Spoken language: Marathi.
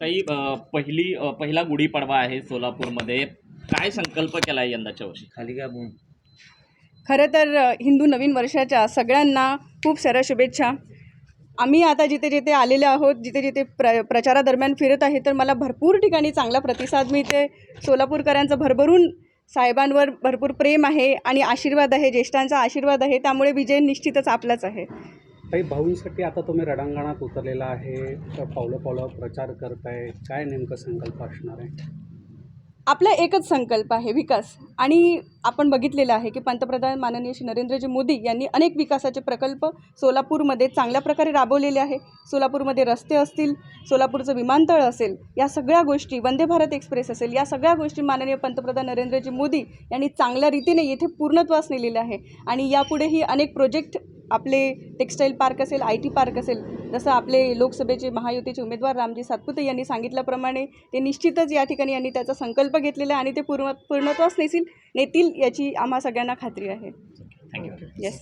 काही पहिली पहिला गुढीपाडवा आहे सोलापूरमध्ये. काय संकल्प केला आहे यंदाच्या वर्षी? खाली काय बोल खरं तर हिंदू नवीन वर्षाच्या सगळ्यांना खूप साऱ्या शुभेच्छा. आम्ही आता जिथे जिथे आलेले आहोत जिथे जिथे प्र प्रचारादरम्यान फिरत आहे तर मला भरपूर ठिकाणी चांगला प्रतिसाद मिळते सोलापूरकरांचं भरभरून साहेबांवर भरपूर प्रेम आहे आणि आशीर्वाद आहे ज्येष्ठांचा आशीर्वाद आहे त्यामुळे विजय निश्चितच आपलाच आहे. काही भाऊंसाठी आता तुम्ही रडांगणात उतरलेला आहे तर पावलं पावलं प्रचार करताय काय नेमकं संकल्प असणार आहे? आपला एकच संकल्प आहे विकास. आणि आपण बघितलेलं आहे की पंतप्रधान माननीय श्री नरेंद्रजी मोदी यांनी अनेक विकासाचे प्रकल्प सोलापूरमध्ये चांगल्या प्रकारे राबवलेले आहे. सोलापूरमध्ये रस्ते असतील सोलापूरचं विमानतळ असेल या सगळ्या गोष्टी वंदे भारत एक्सप्रेस असेल या सगळ्या गोष्टी माननीय पंतप्रधान नरेंद्रजी मोदी यांनी चांगल्या रीतीने येथे पूर्णत्वास नेलेले आहे. आणि यापुढेही अनेक प्रोजेक्ट आपले टेक्स्टाईल पार्क असेल आय टी पार्क असेल जसं आपले लोकसभेचे महायुतीचे उमेदवार रामजी सातपुते यांनी सांगितल्याप्रमाणे ते निश्चितच या ठिकाणी यांनी त्याचा संकल्प घेतलेला आहे आणि ते पूर्ण पूर्णत्वास नेतील नेतील याची आम्हा सगळ्यांना खात्री आहे. Thank you yes